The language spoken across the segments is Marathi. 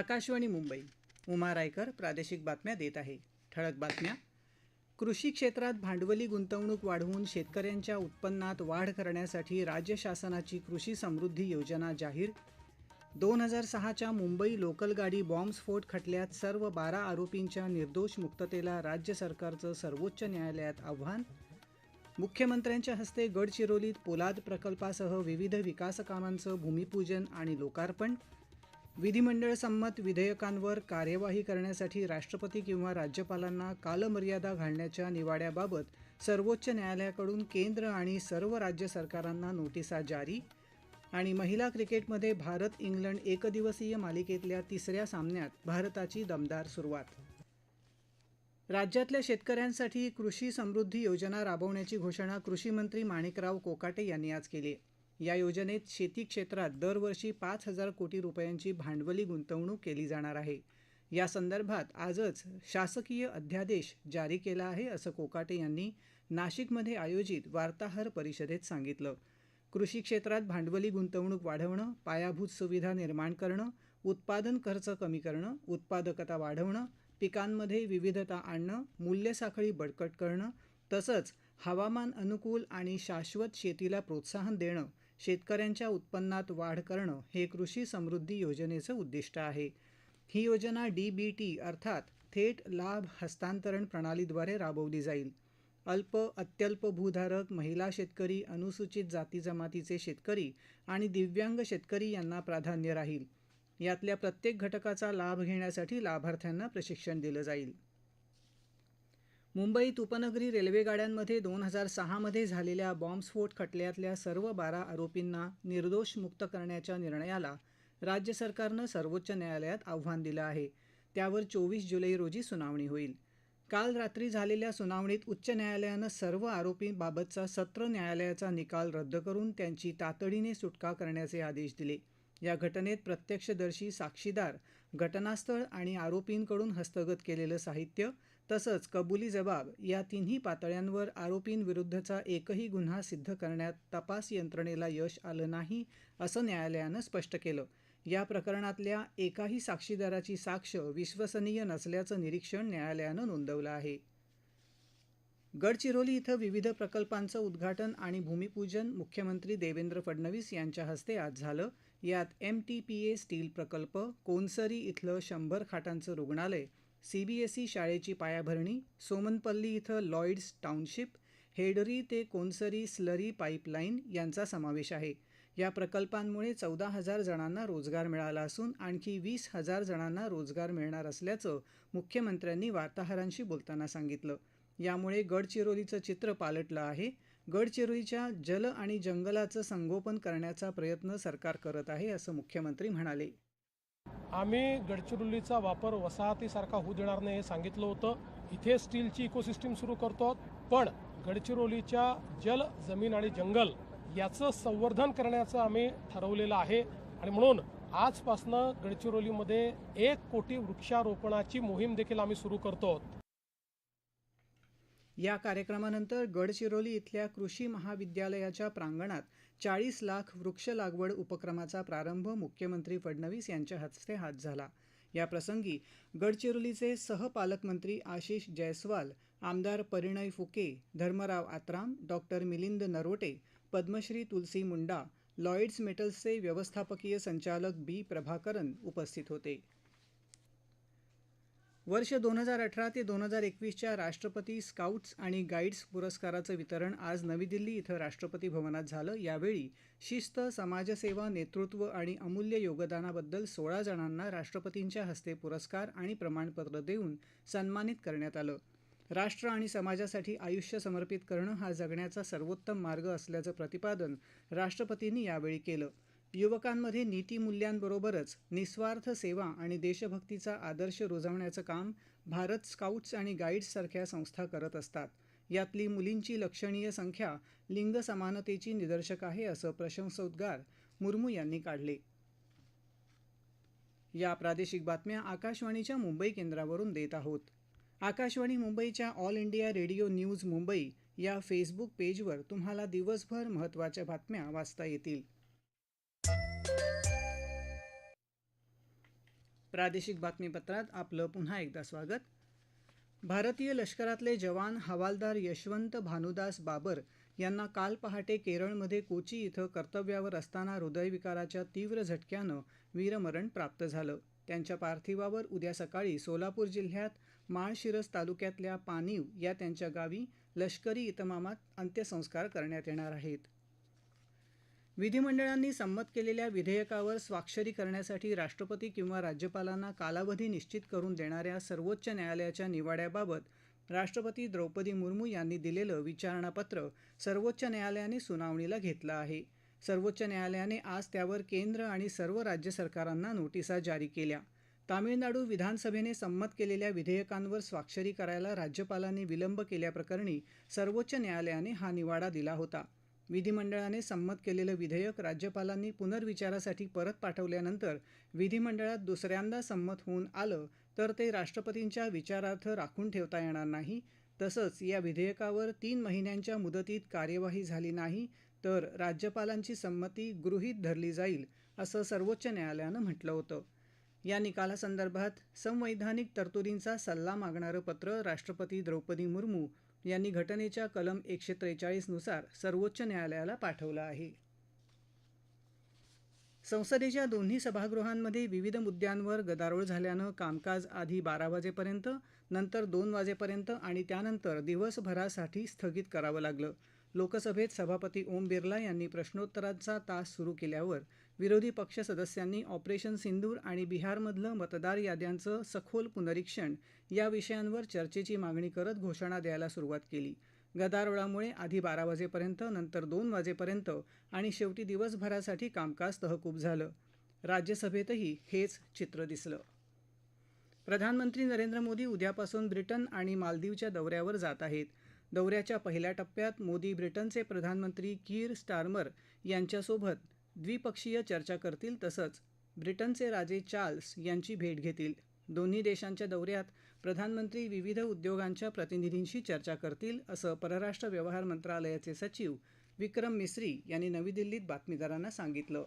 आकाशवाणी मुंबई. उमा रायकर प्रादेशिक बातम्या देत आहे. ठळक बातम्या. कृषी क्षेत्रात भांडवली गुंतवणूक वाढवून शेतकऱ्यांच्या उत्पन्नात वाढ करण्यासाठी राज्य शासनाची कृषी समृद्धी योजना जाहीर. दोन हजार सहाच्या मुंबई लोकल गाडी बॉम्बस्फोट खटल्यात सर्व बारा आरोपींच्या निर्दोष मुक्ततेला राज्य सरकारचं सर्वोच्च न्यायालयात आव्हान. मुख्यमंत्र्यांच्या हस्ते गडचिरोलीत पोलाद प्रकल्पासह विविध विकासकामांचं भूमिपूजन आणि लोकार्पण. विधिमंडळ संमत विधेयकांवर कार्यवाही करण्यासाठी राष्ट्रपती किंवा राज्यपालांना कालमर्यादा घालण्याच्या निवाड्याबाबत सर्वोच्च न्यायालयाकडून केंद्र आणि सर्व राज्य सरकारांना नोटिसा जारी आणि महिला क्रिकेटमध्ये भारत इंग्लंड एकदिवसीय मालिकेतल्या तिसऱ्या सामन्यात भारताची दमदार सुरुवात. राज्यातल्या शेतकऱ्यांसाठी कृषी समृद्धी योजना राबवण्याची घोषणा कृषी मंत्री माणिकराव कोकाटे यांनी आज केली आहे. या योजनेत शेती क्षेत्रात दरवर्षी पाच हजार कोटी रुपयांची भांडवली गुंतवणूक केली जाणार आहे. या संदर्भात आजच शासकीय अध्यादेश जारी केला आहे असं कोकाटे यांनी नाशिकमध्ये आयोजित वार्ताहर परिषदेत सांगितलं. कृषी क्षेत्रात भांडवली गुंतवणूक वाढवणं पायाभूत सुविधा निर्माण करणं उत्पादन खर्च कमी करणं उत्पादकता वाढवणं पिकांमध्ये विविधता आणणं मूल्यसाखळी बळकट करणं तसंच हवामान अनुकूल आणि शाश्वत शेतीला प्रोत्साहन देणं शेतकऱ्यांच्या उत्पन्नात वाढ करणं हे कृषी समृद्धी योजनेचं उद्दिष्ट आहे. ही योजना डी बी टी अर्थात थेट लाभ हस्तांतरण प्रणालीद्वारे राबवली जाईल. अल्प अत्यल्प भूधारक महिला शेतकरी अनुसूचित जाती जमातीचे शेतकरी आणि दिव्यांग शेतकरी यांना प्राधान्य राहील. यातल्या प्रत्येक घटकाचा लाभ घेण्यासाठी लाभार्थ्यांना प्रशिक्षण दिलं जाईल. मुंबईत उपनगरी रेल्वेगाड्यांमध्ये दोन हजार सहामध्ये झालेल्या बॉम्बस्फोट खटल्यातल्या सर्व बारा आरोपींना निर्दोष मुक्त करण्याच्या निर्णयाला राज्य सरकारनं सर्वोच्च न्यायालयात आव्हान दिलं आहे. त्यावर चोवीस जुलै रोजी सुनावणी होईल. काल रात्री झालेल्या सुनावणीत उच्च न्यायालयानं सर्व आरोपींबाबतचा सत्र न्यायालयाचा निकाल रद्द करून त्यांची तातडीने सुटका करण्याचे आदेश दिले. या घटनेत प्रत्यक्षदर्शी साक्षीदार घटनास्थळ आणि आरोपींकडून हस्तगत केलेलं साहित्य तसंच कबुली जबाब या तिन्ही पातळ्यांवर आरोपींविरुद्धचा एकही गुन्हा सिद्ध करण्यात तपास यंत्रणेला यश आलं नाही असं न्यायालयानं स्पष्ट केलं. या प्रकरणातल्या एकाही साक्षीदाराची साक्ष विश्वसनीय नसल्याचं निरीक्षण न्यायालयानं नोंदवलं आहे. गडचिरोली इथं विविध प्रकल्पांचं उद्घाटन आणि भूमिपूजन मुख्यमंत्री देवेंद्र फडणवीस यांच्या हस्ते आज झालं. यात M T P A steel प्रकल्प कोनसरी इथलं शंभर खाटांचं रुग्णालय सीबीएसई शाळेची पायाभरणी सोमनपल्ली इथं लॉईड्स टाउनशिप हेडरी ते कोनसरी स्लरी पाईपलाईन यांचा समावेश आहे. या प्रकल्पांमुळे चौदा हजार जणांना रोजगार मिळाला असून आणखी वीस हजार जणांना रोजगार मिळणार असल्याचं मुख्यमंत्र्यांनी वार्ताहरांशी बोलताना सांगितलं. यामुळे गडचिरोलीचं चित्र पालटलं आहे. गडचिरोलीच्या जल आणि जंगलाचं संगोपन करण्याचा प्रयत्न सरकार करत आहे असं मुख्यमंत्री म्हणाले. आम्ही गडचिरोलीचा वापर वसाहतीसारखा होऊ देणार नाही हे सांगितलं होतं. इथे स्टीलची इकोसिस्टीम सुरू करतो पण गडचिरोलीच्या जल जमीन आणि जंगल याचं संवर्धन करण्याचं आम्ही ठरवलेलं आहे. आणि म्हणून आजपासनं गडचिरोलीमध्ये एक कोटी वृक्षारोपणाची मोहीम देखील आम्ही सुरू करतो या कार्यक्रमानंतर गडचिरोली इथल्या कृषी महाविद्यालयाच्या प्रांगणात चाळीस लाख वृक्ष लागवड उपक्रमाचा प्रारंभ मुख्यमंत्री फडणवीस यांच्या हस्ते हात झाला. याप्रसंगी गडचिरोलीचे सहपालकमंत्री आशिष जयस्वाल आमदार परिणय फुके धर्मराव आत्राम डॉक्टर मिलिंद नरोटे पद्मश्री तुलसी मुंडा लॉईड्स मेटल्सचे व्यवस्थापकीय संचालक बी प्रभाकरन उपस्थित होते. वर्ष दोन हजार अठरा ते दोन हजार एकवीसच्या राष्ट्रपती स्काउट्स आणि गाईड्स पुरस्काराचं वितरण आज नवी दिल्ली इथं राष्ट्रपती भवनात झालं. यावेळी शिस्त समाजसेवा नेतृत्व आणि अमूल्य योगदानाबद्दल सोळा जणांना राष्ट्रपतींच्या हस्ते पुरस्कार आणि प्रमाणपत्र देऊन सन्मानित करण्यात आलं. राष्ट्र आणि समाजासाठी आयुष्य समर्पित करणं हा जगण्याचा सर्वोत्तम मार्ग असल्याचं प्रतिपादन राष्ट्रपतींनी यावेळी केलं. युवकांमध्ये नीतिमूल्यांबरोबरच निस्वार्थ सेवा आणि देशभक्तीचा आदर्श रुजवण्याचं काम भारत स्काउट्स आणि गाईड्ससारख्या संस्था करत असतात. यातली मुलींची लक्षणीय संख्या लिंग समानतेची निदर्शक आहे असं प्रशंसोद्गार मुर्मू यांनी काढले. या प्रादेशिक बातम्या आकाशवाणीच्या मुंबई केंद्रावरून देत आहोत. आकाशवाणी मुंबईच्या all India radio news Mumbai या फेसबुक पेजवर तुम्हाला दिवसभर महत्त्वाच्या बातम्या वाचता येतील. प्रादेशिक बातमीपत्रात आपलं पुन्हा एकदा स्वागत. भारतीय लष्करातले जवान हवालदार यशवंत भानुदास बाबर यांना काल पहाटे केरळमध्ये कोची इथं कर्तव्यावर असताना हृदयविकाराच्या तीव्र झटक्यानं वीरमरण प्राप्त झालं. त्यांच्या पार्थिवावर उद्या सकाळी सोलापूर जिल्ह्यात माळशिरस तालुक्यातल्या पानीव या त्यांच्या गावी लष्करी इतमामात अंत्यसंस्कार करण्यात येणार आहेत. विधिमंडळांनी संमत केलेल्या विधेयकावर स्वाक्षरी करण्यासाठी राष्ट्रपती किंवा राज्यपालांना कालावधी निश्चित करून देणाऱ्या सर्वोच्च न्यायालयाच्या निवाड्याबाबत राष्ट्रपती द्रौपदी मुर्मू यांनी दिलेलं विचारणापत्र सर्वोच्च न्यायालयाने सुनावणीला घेतलं आहे. सर्वोच्च न्यायालयाने आज त्यावर केंद्र आणि सर्व राज्य सरकारांना नोटिसा जारी केल्या. तामिळनाडू विधानसभेने संमत केलेल्या विधेयकांवर स्वाक्षरी करायला राज्यपालांनी विलंब केल्याप्रकरणी सर्वोच्च न्यायालयाने हा निवाडा दिला होता. विधिमंडळाने संमत केलेलं विधेयक राज्यपालांनी पुनर्विचारासाठी परत पाठवल्यानंतर विधिमंडळात दुसऱ्यांदा संमत होऊन आलं तर ते राष्ट्रपतींच्या विचारार्थ राखून ठेवता येणार नाही. तसंच या विधेयकावर तीन महिन्यांच्या मुदतीत कार्यवाही झाली नाही तर राज्यपालांची संमती गृहीत धरली जाईल असं सर्वोच्च न्यायालयानं म्हटलं होतं. या निकालासंदर्भात संवैधानिक तरतुदींचा सल्ला मागणारं पत्र राष्ट्रपती द्रौपदी मुर्मू यांनी घटनेच्या कलम एकशे त्रेचाळीसनुसार सर्वोच्च न्यायालयाला पाठवलं आहे. संसदेच्या दोन्ही सभागृहांमध्ये विविध मुद्द्यांवर गदारोळ झाल्यानं कामकाज आधी बारा वाजेपर्यंत नंतर दोन वाजेपर्यंत आणि त्यानंतर दिवसभरासाठी स्थगित करावं लागलं. लोकसभेत सभापती ओम बिर्ला यांनी प्रश्नोत्तरांचा तास सुरू केल्यावर विरोधी पक्ष सदस्यांनी ऑपरेशन सिंदूर आणि बिहारमधलं मतदार याद्यांचं सखोल पुनरीक्षण या विषयांवर चर्चेची मागणी करत घोषणा द्यायला सुरुवात केली. गदारोळामुळे आधी बारा वाजेपर्यंत नंतर दोन वाजेपर्यंत आणि शेवटी दिवसभरासाठी कामकाज तहकूब झालं. राज्यसभेतही हेच चित्र दिसलं. प्रधानमंत्री नरेंद्र मोदी उद्यापासून ब्रिटन आणि मालदीवच्या दौऱ्यावर जात आहेत. दौऱ्याच्या पहिल्या टप्प्यात मोदी ब्रिटनचे प्रधानमंत्री कीर स्टार्मर यांच्यासोबत द्विपक्षीय चर्चा करतील तसंच ब्रिटनचे राजे चार्ल्स यांची भेट घेतील. दोन्ही देशांच्या दौऱ्यात प्रधानमंत्री विविध उद्योगांच्या प्रतिनिधींशी चर्चा करतील असं परराष्ट्र व्यवहार मंत्रालयाचे सचिव विक्रम मिस्री यांनी नवी दिल्लीत बातमीदारांना सांगितलं.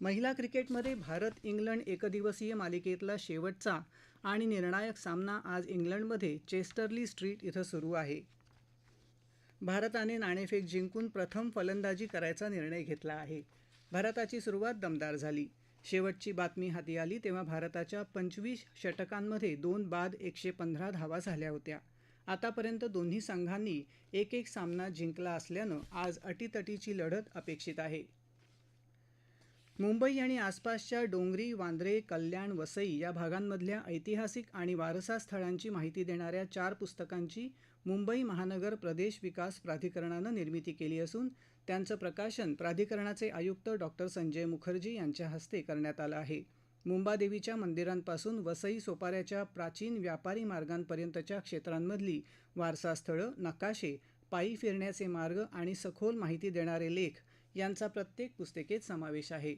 महिला क्रिकेटमध्ये भारत इंग्लंड एकदिवसीय मालिकेतला शेवटचा आणि निर्णायक सामना आज इंग्लंडमध्ये चेस्टरली स्ट्रीट इथं सुरू आहे. भारताने नाणेफेक जिंकून प्रथम फलंदाजी करायचा निर्णय घेतला आहे. भारताची सुरुवात दमदार झाली. शेवटची बातमी हाती आली तेव्हा भारताच्या पंचवीस षटकांमध्ये दोन बाद एकशे पंधरा धावा झाल्या होत्या. आतापर्यंत दोन्ही संघांनी एक एक सामना जिंकला असल्यानं आज अटीतटीची लढत अपेक्षित आहे. मुंबई आणि आसपासच्या डोंगरी वांद्रे कल्याण वसई या भागांमधल्या ऐतिहासिक आणि वारसा स्थळांची माहिती देणाऱ्या चार पुस्तकांची मुंबई महानगर प्रदेश विकास प्राधिकरणानं निर्मिती केली असून त्यांचं प्रकाशन प्राधिकरणाचे आयुक्त डॉक्टर संजय मुखर्जी यांच्या हस्ते करण्यात आलं आहे. मुंबादेवीच्या मंदिरांपासून वसई सोपाऱ्याच्या प्राचीन व्यापारी मार्गांपर्यंतच्या क्षेत्रांमधली वारसास्थळं नकाशे पायी फिरण्याचे मार्ग आणि सखोल माहिती देणारे लेख यांचा प्रत्येक पुस्तिकेत समावेश आहे.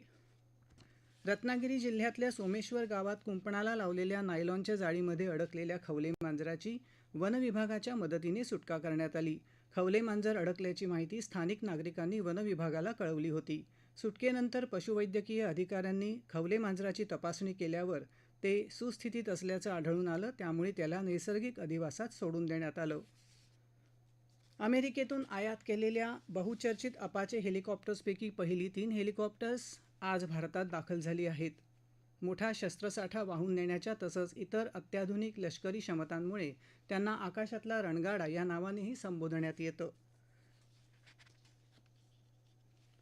रत्नागिरी जिल्ह्यातल्या सोमेश्वर गावात कुंपणाला लावलेल्या नायलॉनच्या जाळीमध्ये अडकलेल्या खवले मांजराची वनविभागाच्या मदतीने सुटका करण्यात आली. खवले मांजर अडकल्याची माहिती स्थानिक नागरिकांनी वनविभागाला कळवली होती. सुटकेनंतर पशुवैद्यकीय अधिकाऱ्यांनी खवले मांजराची तपासणी केल्यावर ते सुस्थितीत असल्याचं आढळून आलं त्यामुळे त्याला नैसर्गिक अधिवासात सोडून देण्यात आलं. अमेरिकेतून आयात केलेल्या बहुचर्चित अपाचे हेलिकॉप्टर्सपैकी पहिली तीन हेलिकॉप्टर्स आज भारतात दाखल झाली आहेत. मोठा शस्त्रसाठा वाहून नेण्याच्या तसंच इतर अत्याधुनिक लष्करी क्षमतांमुळे त्यांना आकाशातला रणगाडा या नावानेही संबोधण्यात येतं.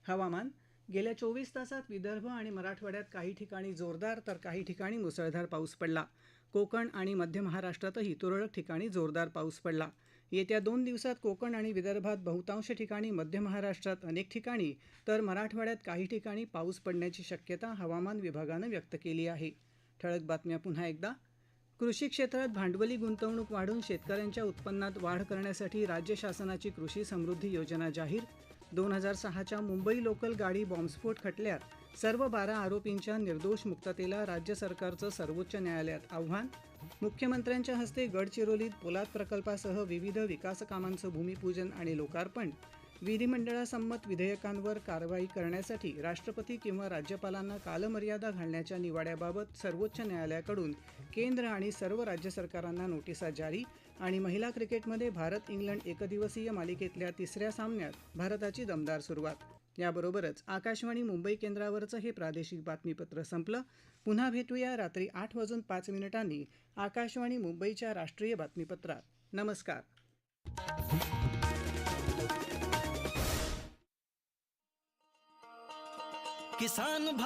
हवामान. गेल्या चोवीस तासात विदर्भ आणि मराठवाड्यात काही ठिकाणी जोरदार तर काही ठिकाणी मुसळधार पाऊस पडला. कोकण आणि मध्य महाराष्ट्रातही तुरळक ठिकाणी जोरदार पाऊस पडला. येत्या दोन दिवसात कोकण आणि विदर्भात बहुतांश ठिकाणी मध्य महाराष्ट्रात अनेक ठिकाणी तर मराठवाड्यात काही ठिकाणी पाऊस पडण्याची शक्यता हवामान विभागानं व्यक्त केली आहे. ठळक बातम्या पुन्हा एकदा. कृषी क्षेत्रात भांडवली गुंतवणूक वाढून शेतकऱ्यांच्या उत्पन्नात वाढ करण्यासाठी राज्य शासनाची कृषी समृद्धी योजना जाहीर. दोन हजार सहाच्या मुंबई लोकल गाडी बॉम्बस्फोट खटल्यात. सर्व बारा आरोपींच्या निर्दोष मुक्ततेला राज्य सरकारचं सर्वोच्च न्यायालयात आव्हान. मुख्यमंत्र्यांच्या हस्ते गडचिरोलीत पोलाद प्रकल्पासह विविध विकास कामांचं भूमिपूजन आणि लोकार्पण विधिमंडळासंमत विधेयकांवर कारवाई करण्यासाठी राष्ट्रपती किंवा राज्यपालांना कालमर्यादा घालण्याच्या निवाड्याबाबत सर्वोच्च न्यायालयाकडून केंद्र आणि सर्व राज्य सरकारांना नोटिसा जारी आणि महिला क्रिकेटमध्ये भारत इंग्लंड एकदिवसीय मालिकेतल्या तिसऱ्या सामन्यात भारताची दमदार सुरुवात. याबरोबरच आकाशवाणी मुंबई केंद्रावरचं हे प्रादेशिक बातमीपत्र संपलं. पुन्हा भेटूया रात्री आठ वाजून पाच मिनिटांनी आकाशवाणी मुंबईच्या राष्ट्रीय बातमीपत्रात. नमस्कार. किसान